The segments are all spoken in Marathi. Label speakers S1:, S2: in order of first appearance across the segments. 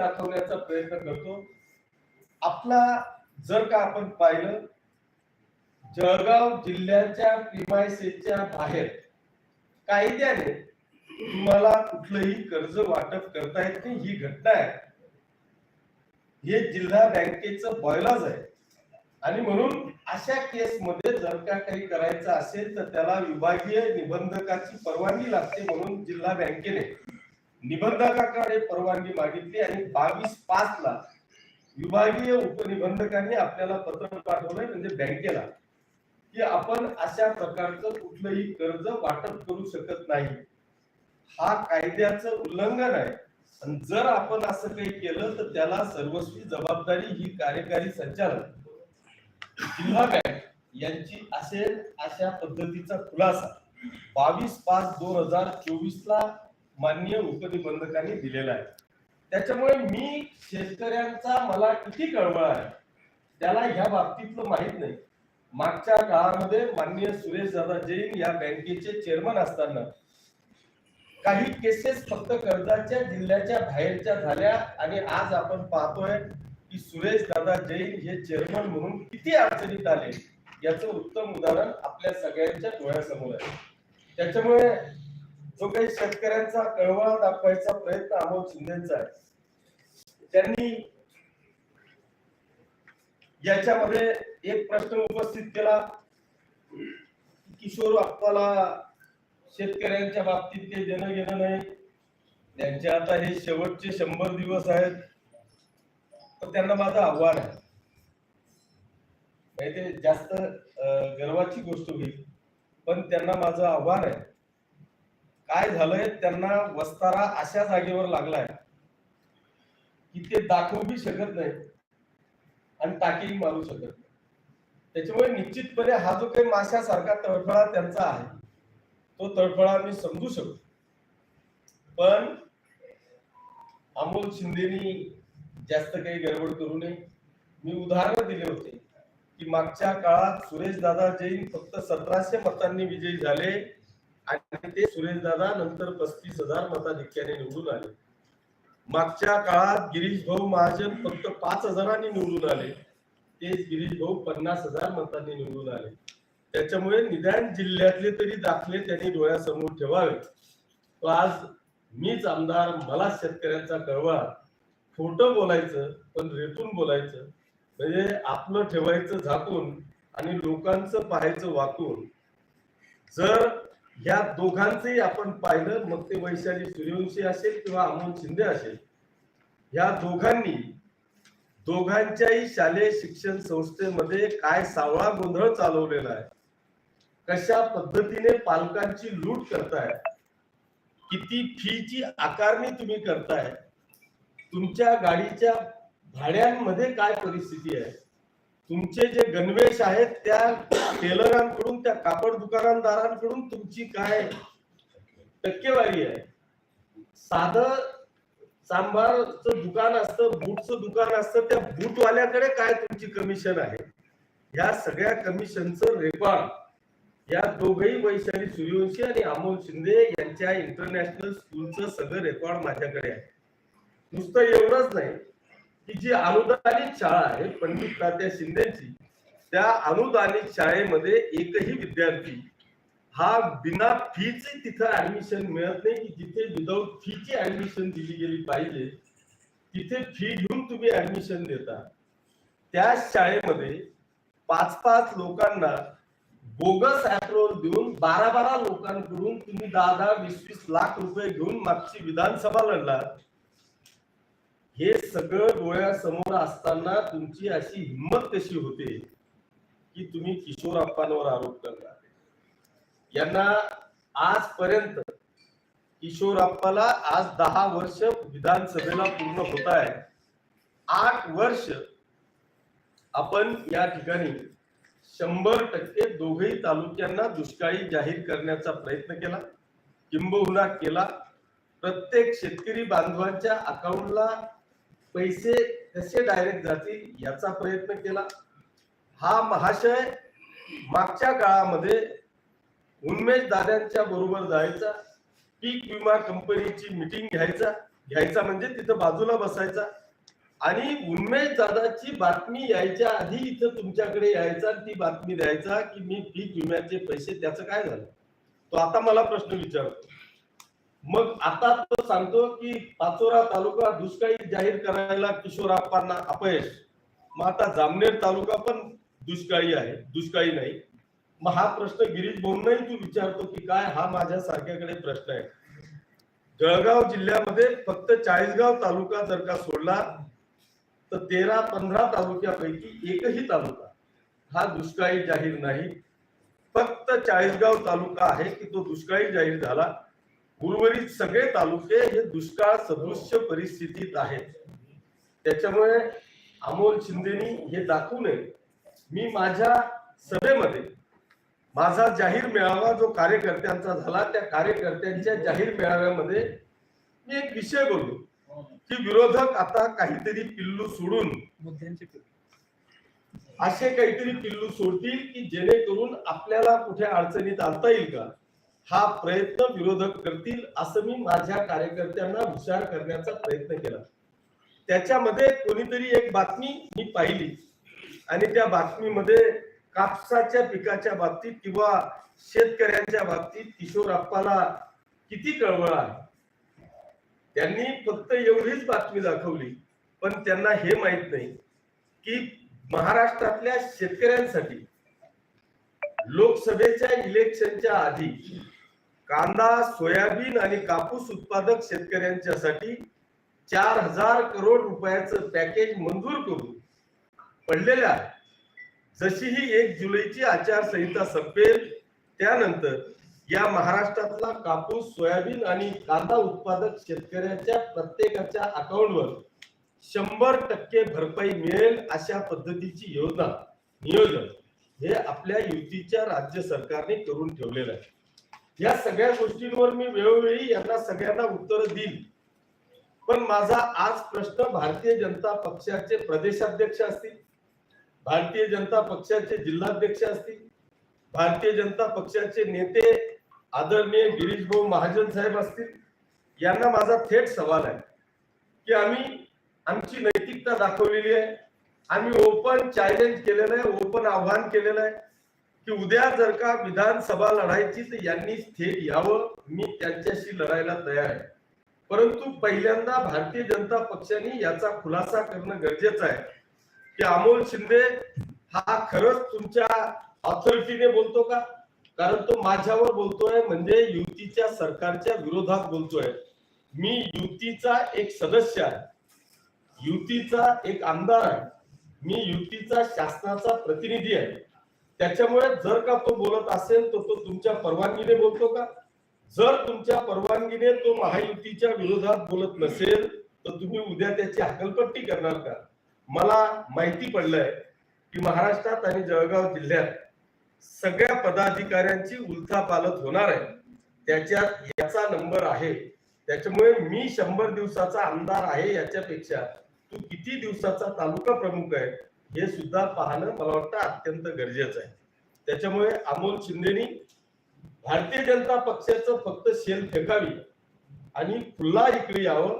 S1: दाखवण्याचा प्रयत्न करतो. आपला जर का आपण पाहिलं जळगाव जिल्ह्याच्या प्रिमायसेसच्या बाहेर कायद्याने तुम्हाला कुठलंही कर्ज वाटप करता येत नाही ही घटना आहे. हे जिल्हा बँकेचं बॉयलाज आहे. आणि म्हणून अशा केसमध्ये जर का काही करायचं असेल तर त्याला विभागीय निबंधकाची परवानगी लागते म्हणून जिल्हा बँकेने निबंधकाकडे परवानगी मागितली आणि बावीस पाच ला विभागीय उपनिबंधकांनी आपल्याला पत्र पाठवलंय म्हणजे बँकेला की आपण अशा प्रकारचं कुठलंही कर्ज वाटप करू शकत नाही. हा कायद्याचं उल्लंघन आहे. आणि जर आपण असं काही केलं तर त्याला सर्वस्वी जबाबदारी ही कार्यकारी संचालक जिल्हा बँक यांची असेल अशा पद्धतीचा खुलासा. बावीस पाच दोन हजार चोवीस ला माननीय उपनिबंधकांनी दिलेला आहे. त्याच्यामुळे मी शेतकऱ्यांचा मला किती कळवळ आहे त्याला ह्या बाबतीतलं माहीत नाही. मागच्या काळामध्ये माननीय सुरेश दादा जैन या बँकेचे चेअरमन असताना काही केसेस फक्त कर्जाच्या जिल्ह्याच्या बाहेरच्या झाल्या आणि आज आपण पाहतोय की सुरेश दादा जैन हे चेअरमन म्हणून किती अडचणीत आले याचं उत्तम उदाहरण आपल्या सगळ्यांच्या डोळ्यासमोर आहे. त्याच्यामुळे जो काही शेतकऱ्यांचा कळवा दाखवायचा प्रयत्न अमोल शिंदेचा आहे त्यांनी याच्यामध्ये एक प्रश्न उपस्थित केला. किशोर अप्पाला शेतकऱ्यांच्या बाबतीत काही देणं घेणं नाही. त्यांचे आता हे शेवटचे शंभर दिवस आहेत. तर त्यांना माझं आव्हान आहे. ते जास्त गर्वाची गोष्ट होईल. पण त्यांना माझं आव्हान आहे. काय झालंय? त्यांना वस्तारा अशा जागेवर लागलाय की ते दाखवू बी शकत नाही आणि टाकी मारू शकत नाही त्याच्यामुळे निश्चितपणे हा जो काही माशासारखा तळफळा त्यांचा आहे तो तळफळा मी समजू शकतो. पण अमोल शिंदेनी जास्त काही गडबड करू नये. मी उदाहरण दिले होते की मागच्या काळात सुरेश दादा जैन फक्त सतराशे मतांनी विजयी झाले. आणि ते सुरेश दादा नंतर पस्तीस हजार मताधिक्याने निवडून आले. मागच्या काळात गिरीश भाऊ महाजन फक्त पाच हजारांनी निवडून आले. तेच गिरीश भाऊ पन्नास हजार मतांनी निवडून आले. त्याच्यामुळे निदान जिल्ह्यातले तरी दाखले त्यांनी डोळ्यासमोर ठेवावे. तो आज मीच आमदार मला शेतकऱ्यांचा कळवा. खोट बोलायचं पण रेटून बोलायचं. म्हणजे आपलं ठेवायचं झाकून आणि लोकांचं पाहायचं वाकून. जर या दोघांचंही आपण पाहिलं. मग ते वैशाली सूर्यवंशी असेल किंवा अमोल शिंदे असेल. या दोघांनी दोघांच्याही शालेय शिक्षण संस्थेमध्ये काय सावळा गोंधळ चालवलेला आहे? कशा पद्धतीने पालकांची लूट करताय? किती फीची आकारणी तुम्ही करताय? तुमच्या गाडीच्या भाड्यांमध्ये काय परिस्थिती आहे? तुमचे जे गणवेश आहेत त्या टेलरांकडून त्या कापड दुकानदारांकडून तुमची काय टक्केवारी आहे? साध सांबारचं दुकान असतं बूटचं दुकान असतं त्या बूटवाल्याकडे काय तुमची कमिशन आहे? या सगळ्या कमिशनचं रेकॉर्ड या दोघही वैशाली सूर्यवंशी आणि अमोल शिंदे यांच्या इंटरनॅशनल स्कूलचं सगळं रेकॉर्ड माझ्याकडे आहे. नुसतं एवढंच नाही की जी अनुदानित शाळा आहे पंडित तात्या शिंदेची त्या अनुदानित शाळेमध्ये एकही विद्यार्थी हा बिना फीचे तिथं ऍडमिशन मिळत नाही की जिथे विदाऊट फीची ऍडमिशन दिली गेली पाहिजे तिथे फी घेऊन तुम्ही ऍडमिशन देता. त्या शाळेमध्ये पाच पाच लोकांना बोगस अप्रोल देऊन बारा बारा लोकांकडून तुम्ही दहा दहा वीस वीस लाख रुपये घेऊन मागची विधानसभा लढला हे सगळं डोळ्यासमोर असताना तुमची अशी हिंमत कशी होते की तुम्ही किशोर अप्पांवर आरोप करता यांना आजपर्यंत किशोरप्पाला आज दहा वर्ष विधानसभेला पूर्ण होत आहे आठ वर्ष आपण या ठिकाणी शंभर टक्के दोघही तालुक्यांना दुष्काळी जाहीर करण्याचा प्रयत्न केला किंबहुना केला. प्रत्येक शेतकरी बांधवांच्या अकाउंटला पैसे कसे डायरेक्ट जातील याचा प्रयत्न केला. हा महाशय मागच्या काळामध्ये उन्मेष दाद्यांच्या बरोबर जायचा पीक विमा कंपनीची मिटिंग घ्यायचा घ्यायचा म्हणजे तिथं बाजूला बसायचा. आणि उन्मेष दादाची बातमी यायच्या आधी इथं तुमच्याकडे यायचा ती बातमी द्यायचा की मी पीक विम्याचे पैसे त्याचं काय झालं? तो आता मला प्रश्न विचारतो. मग आता तो सांगतो की पाचोरा तालुका दुष्काळी जाहीर करायला किशोर आप्पांना अपयश. मग आता जामनेर तालुका पण दुष्काळी आहे दुष्काळी नाही. मग हा प्रश्न गिरीश भाऊंनाही तू विचारतो की काय हा माझ्या सारख्याकडे प्रश्न आहे. जळगाव जिल्ह्यामध्ये फक्त चाळीसगाव तालुका जर का सोडला तर तेरा पंधरा तालुक्यापैकी एकही तालुका हा दुष्काळी जाहीर नाही. फक्त चाळीसगाव तालुका आहे की तो दुष्काळी जाहीर झाला. उर्वरित सगळे तालुके हे दुष्काळ सदृश्य परिस्थितीत आहेत. त्याच्यामुळे अमोल शिंदेनी हे दाखवू नये. मी माझ्या सभेमध्ये माझा जाहीर मेळावा जो कार्यकर्त्यांचा झाला त्या कार्यकर्त्यांच्या जाहीर मेळाव्यामध्ये मी एक विषय बोललो की विरोधक आता काहीतरी पिल्लू सोडून असे काहीतरी पिल्लू सोडतील की जेणेकरून आपल्याला कुठे अडचणीत आणता येईल का? हा प्रयत्न विरोधक करतील असं मी माझ्या कार्यकर्त्यांना हुशार करण्याचा प्रयत्न केला. त्याच्यामध्ये कोणीतरी एक बातमी मी पाहिली आणि त्या बातमीमध्ये कापसाच्या पिकाच्या बाबतीत किंवा शेतकऱ्यांच्या बाबतीत किशोर आप्पाला किती कळवळ आहे? त्यांनी फक्त एवढीच बातमी दाखवली पण त्यांना हे माहीत नाही की महाराष्ट्रातल्या शेतकऱ्यांसाठी लोकसभेच्या इलेक्शनच्या आधी कांदा सोयाबीन आणि कापूस उत्पादक शेतकऱ्यांच्यासाठी चार हजार करोड रुपयाचं पॅकेज मंजूर करून पडलेल्या आहे. जशी ही एक जुलैची आचारसंहिता संपेल त्यानंतर या महाराष्ट्रातला कापूस सोयाबीन आणि कांदा उत्पादक शेतकऱ्याच्या प्रत्येकाच्या अकाउंटवर शंभर टक्के भरपाई मिळेल अशा पद्धतीची योजना नियोजन. हे आपल्या युतीच्या राज्य सरकारने करून ठेवलेलं आहे. या सगळ्या गोष्टींवर मी वेळोवेळी यांना सगळ्यांना उत्तर देईल पण माझा आज प्रश्न भारतीय जनता पक्षाचे प्रदेशाध्यक्ष असतील भारतीय जनता पक्षाचे जिल्हाध्यक्ष असतील भारतीय जनता पक्षाचे नेते आदरणीय गिरीश भाऊ महाजन साहेब असतील यांना माझा थेट सवाल आहे की आम्ही आमची नैतिकता दाखवलेली आहे. आम्ही ओपन चॅलेंज केलेलं आहे ओपन आव्हान केलेलं आहे की उद्या जर का विधानसभा लढायची तर यांनी थेट यावं. मी त्यांच्याशी लढायला तयार आहे. परंतु पहिल्यांदा भारतीय जनता पक्षाने याचा खुलासा करणं गरजेचं आहे. की अमोल शिंदे हा खरंच तुमच्या ऑथॉरिटीने बोलतो का? कारण तो माझ्यावर बोलतोय म्हणजे युतीच्या सरकारच्या विरोधात बोलतोय. मी युतीचा एक सदस्य आहे. युतीचा एक आमदार आहे. मी युतीचा शासनाचा प्रतिनिधी आहे. त्याच्यामुळे जर का तो बोलत असेल तर तो तुमच्या परवानगीने बोलतो का? जर तुमच्या परवानगीने तो महायुतीच्या विरोधात बोलत नसेल तर तुम्ही उद्या त्याची हकलपट्टी करणार का? मला माहिती पडलंय की महाराष्ट्रात आणि जळगाव जिल्ह्यात सगळ्या पदाधिकाऱ्यांची उलथापालत होणार आहे. त्याच्यात याचा नंबर आहे. त्याच्यामुळे मी शंभर दिवसाचा आमदार आहे याच्यापेक्षा तू किती दिवसाचा तालुका प्रमुख आहे हे सुद्धा पाहणं मला वाटतं अत्यंत गरजेचं आहे. त्याच्यामुळे अमोल शिंदेनी भारतीय जनता पक्षाचं फक्त शेल फेकावी आणि पुन्हा इकडे यावं.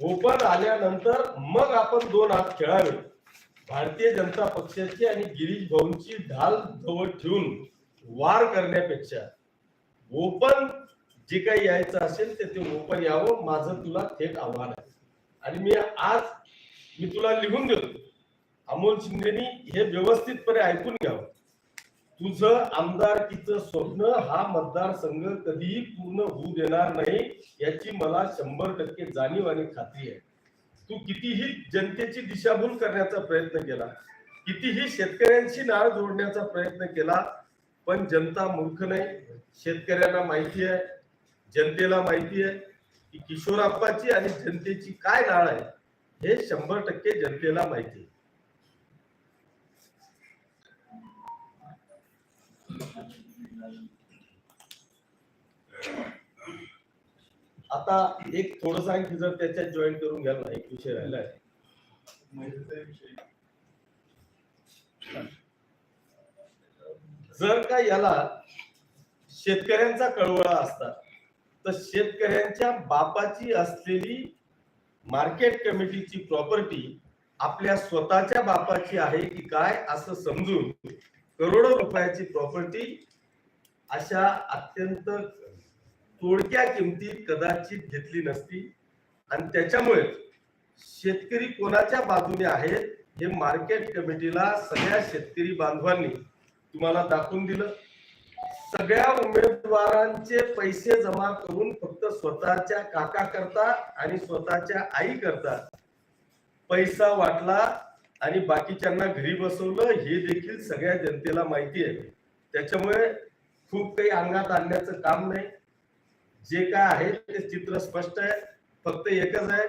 S1: ओपन आल्यानंतर मग आपण दोन हात खेळावे. भारतीय जनता पक्षाची आणि गिरीश भाऊंची ढाल जवळ ठेवून वार करण्यापेक्षा ओपन जे काही यायचं असेल ते ते ओपन यावं माझं तुला थेट आव्हान आहे. आणि मी आज मी तुला लिहून देतो. अमोल शिंदेनी हे व्यवस्थितपणे ऐकून घ्यावं. तुझं आमदारकीचं स्वप्न हा मतदारसंघ कधीही पूर्ण होऊ देणार नाही याची मला शंभर टक्के जाणीव आणि खात्री आहे. तू कितीही जनतेची दिशाभूल करण्याचा प्रयत्न केला कितीही शेतकऱ्यांशी नाळ जोडण्याचा प्रयत्न केला पण जनता मूर्ख नाही. शेतकऱ्यांना माहिती आहे जनतेला माहिती आहे की किशोराप्पाची आणि जनतेची काय नाळ आहे? हे शंभर टक्के जनतेला माहिती. आता एक थोडस आणखी जर त्याच्यात जॉईन करून घ्याल ना एक विषय राहिलाय जर का याला शेतकऱ्यांचा कळवळा असता तर शेतकऱ्यांच्या बापाची असलेली मार्केट कमिटीची प्रॉपर्टी आपल्या स्वतःच्या बापाची आहे की काय असं समजून करोडो रुपयाची प्रॉपर्टी अशा अत्यंत तोडक्या किमतीत कदाचित घेतली नसती. आणि त्याच्यामुळे शेतकरी कोणाच्या बाजूने आहेत हे मार्केट कमिटीला सगळ्या शेतकरी बांधवांनी तुम्हाला दाखवून दिलं. सगळ्या उमेदवारांचे पैसे जमा करून फक्त स्वतःच्या काका करता आणि स्वतःच्या आई करता पैसा वाटला आणि बाकीच्यांना घरी बसवलं हे देखील सगळ्या जनतेला माहिती आहे. त्याच्यामुळे खूप काही अंगात आणण्याचं काम नाही. जे काय आहे ते चित्र स्पष्ट आहे. फक्त एकच आहे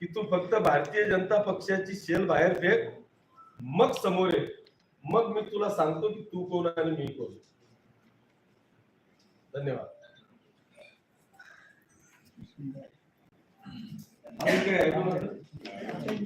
S1: की तू फक्त भारतीय जनता पक्षाची शेल बाहेर फेक. मग समोर ये. मग मी तुला सांगतो की तू कोण आणि मी कोण धन्यवाद.